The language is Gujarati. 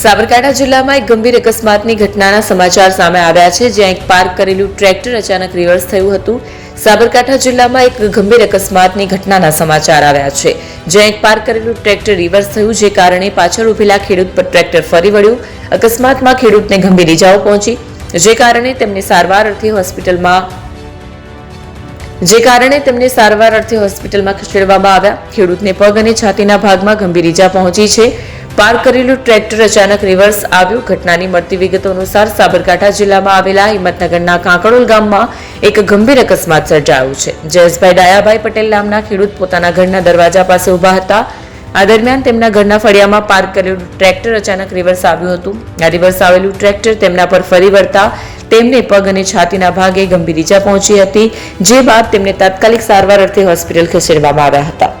સાબરકાંઠા જિલ્લામાં એક ગંભીર અકસ્માતની ઘટનાના સમાચાર સામે આવ્યા છે, જ્યાં એક પાર્ક કરેલું ટ્રેક્ટર અચાનક રિવર્સ થયું હતું. સાબરકાંઠા જિલ્લામાં એક ગંભીર અકસ્માતની ઘટનાના સમાચાર આવ્યા છે, જ્યાં એક પાર્ક કરેલું ટ્રેક્ટર રિવર્સ થયું, જે કારણે પાછળ ઉભેલા ખેડૂત પર ટ્રેક્ટર ફરી વળ્યું. અકસ્માતમાં ખેડૂતને ગંભીર ઇજાઓ પહોંચી, જે કારણે તેમને સારવાર અર્થે હોસ્પિટલમાં જે કારણે તેમને સારવાર અર્થે હોસ્પિટલમાં ખસેડવામાં આવ્યા. ખેડૂતને પગ અને છાતીના ભાગમાં ગંભીર ઈજા પહોંચી છે. પાર્ક કરેલું ટ્રેક્ટર અચાનક રિવર્સ આવ્યું. ઘટનાની મળતી વિગતો અનુસાર સાબરકાંઠા જિલ્લામાં આવેલા હિંમતનગરના કાંકરોલ ગામમાં એક ગંભીર અકસ્માત સર્જાયો છે. જયેશભાઈ ડાયાભાઈ પટેલ નામના ખેડૂત પોતાના ઘરના દરવાજા પાસે ઊભા હતા. આ દરમિયાન તેમના ઘરના ફળિયામાં પાર્ક કરેલું ટ્રેક્ટર અચાનક રિવર્સ આવ્યું હતું. આ રિવર્સ આવેલું ટ્રેક્ટર તેમના પર ફરી વળતા તેમને પગ અને છાતીના ભાગે ગંભીર ઈજા પહોંચી હતી, જે બાદ તેમને તાત્કાલિક સારવાર અર્થે હોસ્પિટલ ખસેડવામાં આવ્યા હતા.